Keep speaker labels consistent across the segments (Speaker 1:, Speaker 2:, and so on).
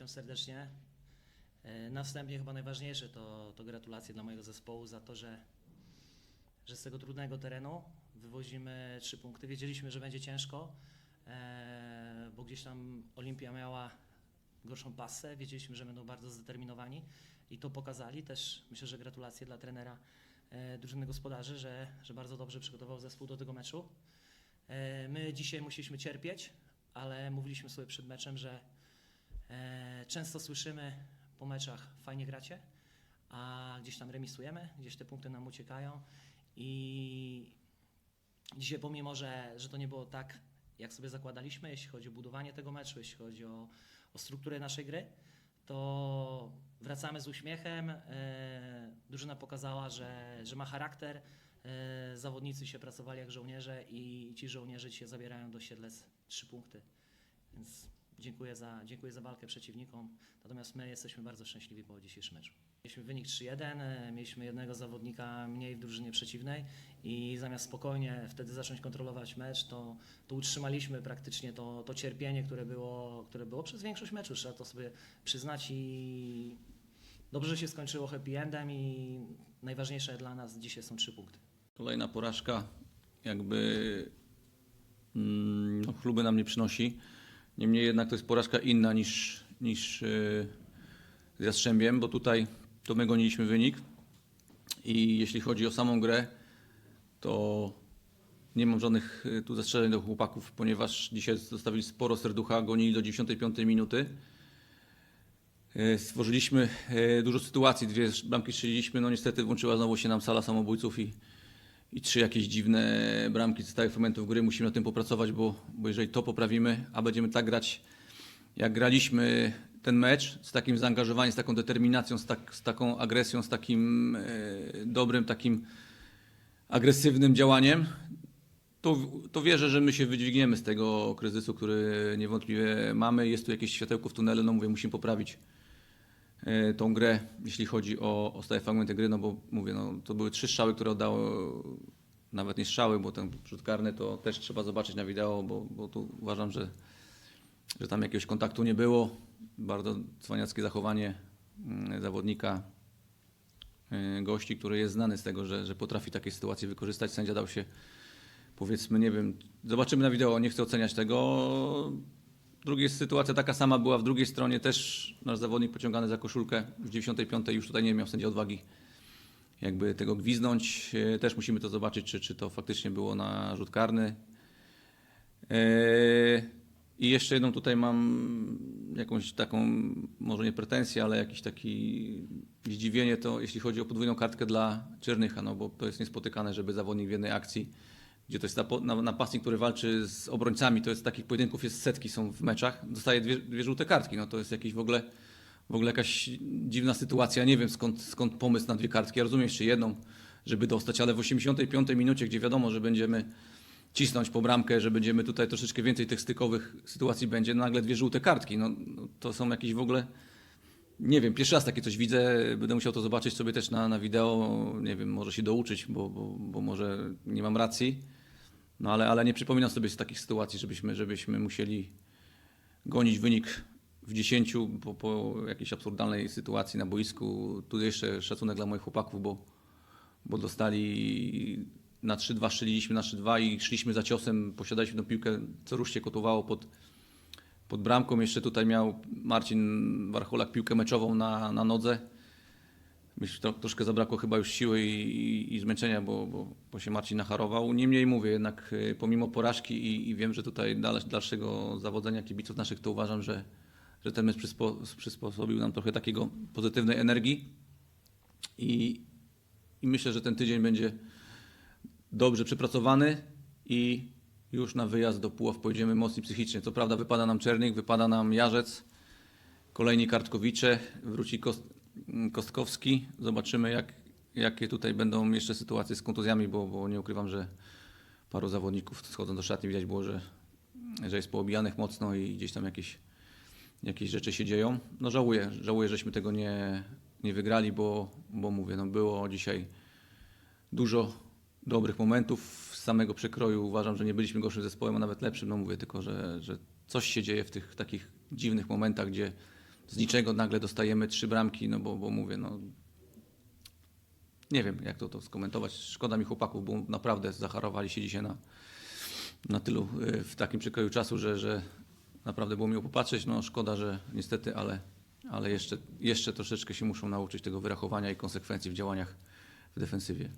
Speaker 1: Witam serdecznie. E, Na wstępie chyba najważniejsze to, to gratulacje dla mojego zespołu za to, że, że z tego trudnego terenu wywozimy trzy punkty. Wiedzieliśmy, że będzie ciężko, e, bo gdzieś tam Olimpia miała gorszą pasę. Wiedzieliśmy, że będą bardzo zdeterminowani i to pokazali. Też myślę, że gratulacje dla trenera e, drużyny gospodarzy, że, że bardzo dobrze przygotował zespół do tego meczu. My dzisiaj musieliśmy cierpieć, ale mówiliśmy sobie przed meczem, że często słyszymy po meczach fajnie gracie, a gdzieś tam remisujemy, gdzieś te punkty nam uciekają i dzisiaj pomimo, że, że to nie było tak, jak sobie zakładaliśmy, jeśli chodzi o budowanie tego meczu, jeśli chodzi o, o strukturę naszej gry, to wracamy z uśmiechem. E, drużyna pokazała, że, że ma charakter. E, zawodnicy się pracowali jak żołnierze i ci żołnierze dzisiaj zabierają do Siedlec trzy punkty. Więc dziękuję za, dziękuję za walkę przeciwnikom. Natomiast my jesteśmy bardzo szczęśliwi po dzisiejszym meczu. Mieliśmy wynik 3-1, e, mieliśmy jednego zawodnika mniej w drużynie przeciwnej i zamiast spokojnie wtedy zacząć kontrolować mecz, to, to utrzymaliśmy praktycznie to, to cierpienie, które było, które było przez większość meczu. Trzeba to sobie przyznać i dobrze, się skończyło happy endem i najważniejsze dla nas dzisiaj są trzy punkty.
Speaker 2: Kolejna porażka, jakby mm, no, chluby nam nie przynosi. Niemniej jednak to jest porażka inna niż, niż yy, z Jastrzębiem, bo tutaj to my goniliśmy wynik i jeśli chodzi o samą grę, to nie mam żadnych y, tu zastrzeżeń do chłopaków, ponieważ dzisiaj zostawili sporo serducha, gonili do 95 minuty. E, Stworzyliśmy e, dużo sytuacji, dwie bramki strzeliliśmy, no niestety włączyła znowu się nam sala samobójców i, i trzy jakieś dziwne bramki z stałych fragmentów gry. Musimy na tym popracować, bo, bo jeżeli to poprawimy, a będziemy tak grać, jak graliśmy ten mecz, z takim zaangażowaniem, z taką determinacją, z, tak, z taką agresją, z takim e, dobrym, takim agresywnym działaniem, to, to wierzę, że my się wydźwigniemy z tego kryzysu, który niewątpliwie mamy. Jest tu jakieś światełko w tunelu, no mówię, musimy poprawić tą grę, jeśli chodzi o, o stałe fragmenty gry, no bo mówię, no, to były trzy strzały, które oddało, nawet nie strzały, bo ten rzut karny to też trzeba zobaczyć na wideo, bo, bo tu uważam, że, że tam jakiegoś kontaktu nie było. Bardzo cwaniackie zachowanie mm, zawodnika, e, gości, który jest znany z tego, że, że potrafi takie sytuacje wykorzystać. Sędzia dał się powiedzmy, nie wiem, zobaczymy na wideo, nie chcę oceniać tego. Druga sytuacja taka sama była w drugiej stronie, też nasz zawodnik pociągany za koszulkę w 95 już tutaj nie miał sędzia odwagi jakby tego gwiznąć. E, Też musimy to zobaczyć, czy, czy to faktycznie było na rzut karny. E, I jeszcze jedną tutaj mam jakąś taką, może nie pretensję, ale jakiś taki zdziwienie to, jeśli chodzi o podwójną kartkę dla Czernycha, no bo to jest niespotykane, żeby zawodnik w jednej akcji gdzie to jest napastnik, który walczy z obrońcami, to jest takich pojedynków, jest setki są w meczach, dostaje dwie, dwie żółte kartki, no to jest jakiś w ogóle, w ogóle jakaś dziwna sytuacja, nie wiem skąd, skąd pomysł na dwie kartki, ja rozumiem jeszcze jedną, żeby dostać, ale w 85 minucie, gdzie wiadomo, że będziemy cisnąć po bramkę, że będziemy tutaj troszeczkę więcej tych stykowych sytuacji będzie, nagle dwie żółte kartki, no, no to są jakieś w ogóle, nie wiem, pierwszy raz takie coś widzę, będę musiał to zobaczyć sobie też na, na wideo, nie wiem, może się douczyć, bo, bo, bo może nie mam racji. No ale, ale nie przypominam sobie z takich sytuacji, żebyśmy, żebyśmy musieli gonić wynik w 10 po, po jakiejś absurdalnej sytuacji na boisku. Tu jeszcze szacunek dla moich chłopaków, bo, bo dostali na 3-2, strzeliliśmy na 3-2 i szliśmy za ciosem, posiadaliśmy tą piłkę, co rusz się kotowało pod, pod bramką. Jeszcze tutaj miał Marcin Warcholak piłkę meczową na, na nodze. Myślę, że troszkę zabrakło chyba już siły i, i, i zmęczenia, bo, bo, bo się Marcin nacharował. Niemniej mówię, jednak y, pomimo porażki i, i wiem, że tutaj dal- dalszego zawodzenia kibiców naszych, to uważam, że, że ten mecz przyspo, przysposobił nam trochę takiego pozytywnej energii i, i myślę, że ten tydzień będzie dobrze przepracowany i już na wyjazd do Puław pojedziemy mocni psychicznie. Co prawda wypada nam Czernik, wypada nam Jarzec, kolejni Kartkowicze, wróci Kost, Kostkowski. Zobaczymy, jak, jakie tutaj będą jeszcze sytuacje z kontuzjami, bo, bo nie ukrywam, że paru zawodników schodząc do szatni widać było, że, że jest poobijanych mocno i gdzieś tam jakieś, jakieś rzeczy się dzieją. No żałuję, żałuję, żeśmy tego nie, nie wygrali, bo, bo mówię, no było dzisiaj dużo dobrych momentów z samego przekroju. Uważam, że nie byliśmy gorszym zespołem, a nawet lepszym. No mówię tylko, że, że coś się dzieje w tych takich dziwnych momentach, gdzie z niczego nagle dostajemy trzy bramki, no bo, bo mówię, no nie wiem jak to, to skomentować. Szkoda mi chłopaków, bo naprawdę zacharowali się dzisiaj na, na tylu, y, w takim przekroju czasu, że, że naprawdę było miło popatrzeć. No szkoda, że niestety, ale, ale jeszcze, jeszcze troszeczkę się muszą nauczyć tego wyrachowania i konsekwencji w działaniach w defensywie.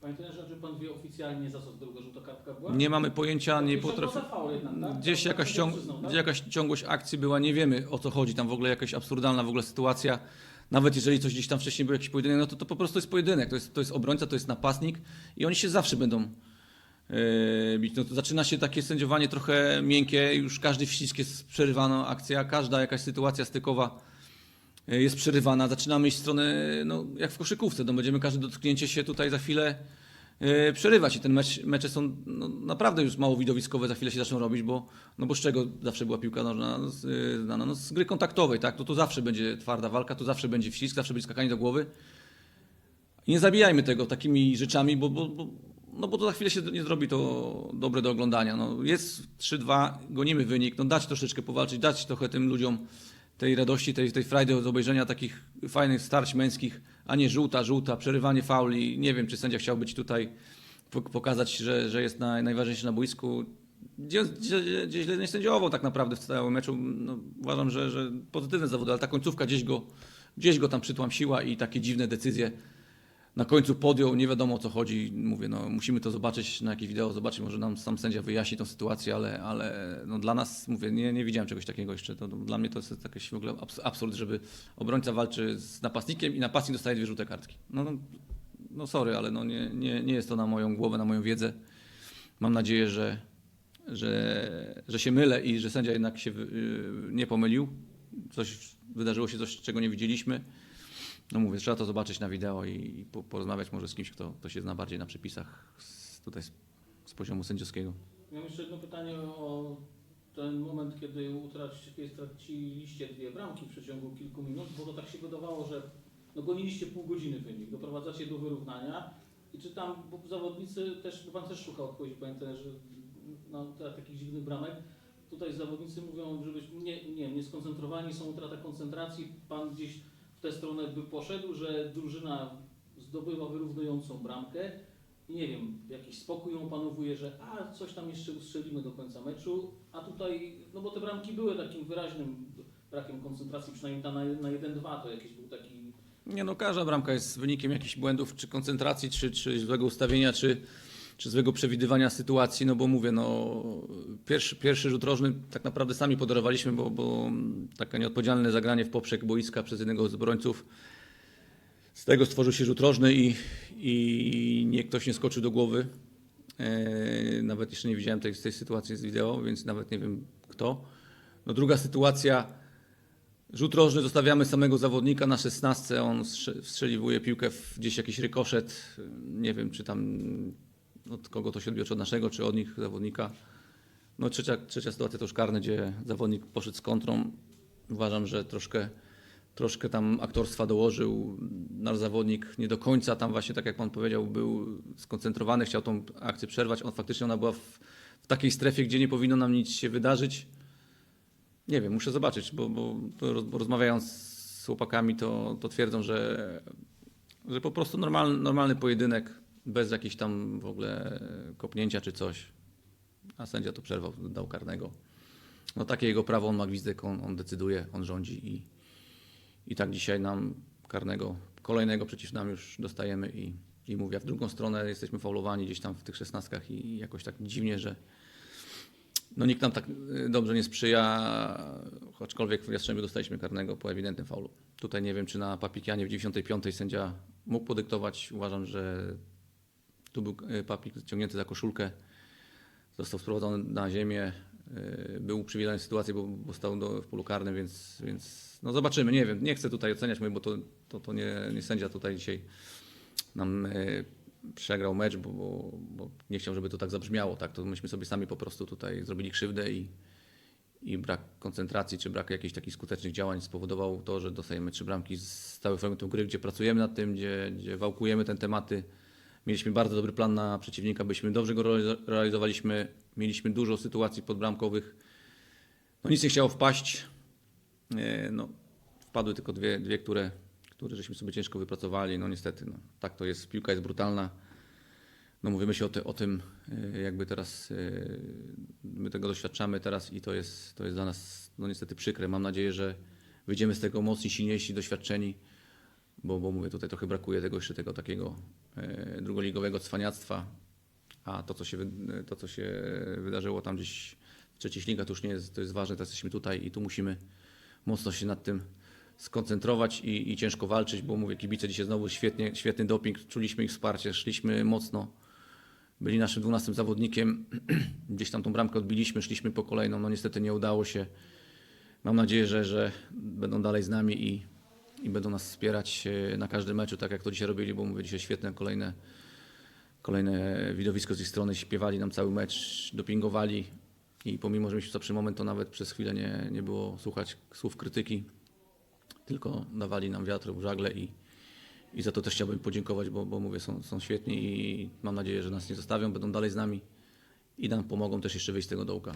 Speaker 3: Panie trenerze, czy pan wie oficjalnie za co druga żółta kartka była?
Speaker 2: Nie mamy pojęcia, nie potrafię.
Speaker 3: tak?
Speaker 2: Gdzieś jakaś, ciąg,
Speaker 3: tak?
Speaker 2: gdzie jakaś ciągłość akcji była, nie wiemy o co chodzi, tam w ogóle jakaś absurdalna w ogóle sytuacja. Nawet jeżeli coś gdzieś tam wcześniej był jakiś pojedynek, no to to po prostu jest pojedynek, to jest, to jest obrońca, to jest napastnik i oni się zawsze będą e, bić. No to zaczyna się takie sędziowanie trochę miękkie, już każdy wścisk jest przerywana akcja, każda jakaś sytuacja stykowa jest przerywana. Zaczynamy iść w stronę, no jak w koszykówce, no będziemy każde dotknięcie się tutaj za chwilę e, przerywać i ten mecz, mecze są no, naprawdę już mało widowiskowe, za chwilę się zaczną robić, bo, no bo z czego zawsze była piłka nożna no, y, znana? No, z gry kontaktowej, tak? To tu zawsze będzie twarda walka, tu zawsze będzie wścisk, zawsze będzie skakanie do głowy. Nie zabijajmy tego takimi rzeczami, bo, bo, bo, no bo to za chwilę się nie zrobi to dobre do oglądania. No, jest 3-2, gonimy wynik, no dać troszeczkę powalczyć, dać trochę tym ludziom tej radości, tej, tej frajdy od obejrzenia takich fajnych starć męskich, a nie żółta, żółta, przerywanie fauli. Nie wiem, czy sędzia chciał być tutaj, pok- pokazać, że, że jest naj, najważniejszy na boisku. Gdzie, gdzie, gdzie nie tak naprawdę w całym meczu. No, uważam, że, że pozytywne zawody, ale ta końcówka gdzieś go, gdzieś go tam przytłamsiła i takie dziwne decyzje na końcu podjął, nie wiadomo o co chodzi. Mówię, no musimy to zobaczyć na jakieś wideo, zobaczyć, może nam sam sędzia wyjaśni tą sytuację, ale, ale no dla nas, mówię, nie, nie widziałem czegoś takiego jeszcze. To, to dla mnie to jest jakiś w ogóle abs- absurd, żeby obrońca walczy z napastnikiem i napastnik dostaje dwie żółte kartki. No, no, no sorry, ale no nie, nie, nie jest to na moją głowę, na moją wiedzę. Mam nadzieję, że, że, że się mylę i że sędzia jednak się y, nie pomylił. Coś wydarzyło się coś, czego nie widzieliśmy. No mówię, trzeba to zobaczyć na wideo i, i po, porozmawiać może z kimś, kto, kto się zna bardziej na przepisach z, tutaj z, z poziomu sędziowskiego.
Speaker 3: Mam jeszcze jedno pytanie o ten moment, kiedy utraciliście, straciliście dwie bramki w przeciągu kilku minut, bo to tak się wydawało, że no goniliście pół godziny wynik, doprowadzacie do wyrównania i czy tam, bo zawodnicy też, bo Pan też szuka odpowiedzi, Panie trenerze, na te- takich dziwnych bramek, tutaj zawodnicy mówią, żebyśmy nie, nie, nie skoncentrowani, są utrata koncentracji, Pan gdzieś w tę stronę by poszedł, że drużyna zdobywa wyrównującą bramkę, i nie wiem, jakiś spokój ją opanowuje, że a coś tam jeszcze ustrzelimy do końca meczu, a tutaj, no bo te bramki były takim wyraźnym brakiem koncentracji, przynajmniej ta na, na 1-2 to jakiś był taki,
Speaker 2: Nie no, każda bramka jest wynikiem jakichś błędów, czy koncentracji, czy, czy złego ustawienia, czy, czy złego przewidywania sytuacji, no bo mówię, no pierwszy, pierwszy rzut rożny tak naprawdę sami podarowaliśmy, bo, bo takie nieodpowiedzialne zagranie w poprzek boiska przez jednego z obrońców. Z tego stworzył się rzut rożny i, i nie ktoś nie skoczył do głowy. E, nawet jeszcze nie widziałem tej, tej sytuacji z wideo, więc nawet nie wiem kto. No druga sytuacja, Rzut rożny zostawiamy samego zawodnika na 16. On strze- wstrzeliwuje piłkę w gdzieś jakiś rykoszet. Nie wiem, czy tam od kogo to się odbiło, czy od naszego, czy od nich zawodnika. No trzecia, trzecia sytuacja to już karne, gdzie zawodnik poszedł z kontrą. Uważam, że troszkę, troszkę tam aktorstwa dołożył. Nasz zawodnik nie do końca tam właśnie, tak jak pan powiedział, był skoncentrowany, chciał tą akcję przerwać. On faktycznie ona była w, w takiej strefie, gdzie nie powinno nam nic się wydarzyć. Nie wiem, muszę zobaczyć, bo, bo bo rozmawiając z chłopakami, to, to twierdzą, że, że po prostu normalny, normalny pojedynek, bez jakiejś tam w ogóle kopnięcia czy coś. A sędzia to przerwał, dał karnego. No takie jego prawo, on ma gwizdek, on, on decyduje, on rządzi i, i tak dzisiaj nam karnego kolejnego przeciw nam już dostajemy i, i mówię, a w drugą stronę jesteśmy faulowani gdzieś tam w tych szesnastkach i jakoś tak dziwnie, że, no nikt nam tak y, dobrze nie sprzyja, aczkolwiek w Jastrzębiu dostaliśmy karnego po ewidentnym faulu. Tutaj nie wiem, czy na Papikianie w 95 sędzia mógł podyktować. Uważam, że tu był y, Papik ciągnięty za koszulkę, został sprowadzony na ziemię, y, był uprzywilejowany sytuację, bo, bo stał do, w polu karnym, więc, więc no zobaczymy, nie wiem, nie chcę tutaj oceniać, bo to, to, to nie, nie sędzia tutaj dzisiaj nam y, przegrał mecz, bo, bo, bo nie chciał, żeby to tak zabrzmiało. Tak? To myśmy sobie sami po prostu tutaj zrobili krzywdę i, i brak koncentracji, czy brak jakichś takich skutecznych działań spowodował to, że dostajemy trzy bramki z stałych fragmentów gry, gdzie pracujemy nad tym, gdzie, gdzie wałkujemy te tematy. Mieliśmy bardzo dobry plan na przeciwnika, byliśmy dobrze go realizo- realizowaliśmy, mieliśmy dużo sytuacji podbramkowych. No nic nie chciało wpaść. e, no, wpadły tylko dwie, dwie które, które żeśmy sobie ciężko wypracowali. No niestety, no, tak to jest. Piłka jest brutalna. No mówimy się o, ty, o tym, e, jakby teraz e, my tego doświadczamy teraz i to jest, to jest dla nas no niestety przykre. Mam nadzieję, że wyjdziemy z tego mocni, silniejsi, doświadczeni, bo, bo mówię, tutaj trochę brakuje tego jeszcze tego takiego e, drugoligowego cwaniactwa, a to co, się, to, co się wydarzyło tam gdzieś w trzecich ligach, to już nie jest, to jest ważne, teraz jesteśmy tutaj i tu musimy mocno się nad tym skoncentrować i, i ciężko walczyć, bo mówię, kibice dzisiaj znowu świetnie, świetny doping, czuliśmy ich wsparcie, szliśmy mocno, byli naszym 12 zawodnikiem, gdzieś tam tą bramkę odbiliśmy, szliśmy po kolejną, no niestety nie udało się. Mam nadzieję, że, że będą dalej z nami i, i będą nas wspierać e, na każdym meczu, tak jak to dzisiaj robili, bo mówię, dzisiaj świetne kolejne, kolejne widowisko z ich strony, śpiewali nam cały mecz, dopingowali i pomimo, że mieliśmy słabszy moment, to nawet przez chwilę nie, nie było słuchać słów krytyki, tylko dawali nam wiatr w żagle i, i za to też chciałbym podziękować, bo, bo mówię, są, są świetni i mam nadzieję, że nas nie zostawią, będą dalej z nami i nam pomogą też jeszcze wyjść z tego dołka.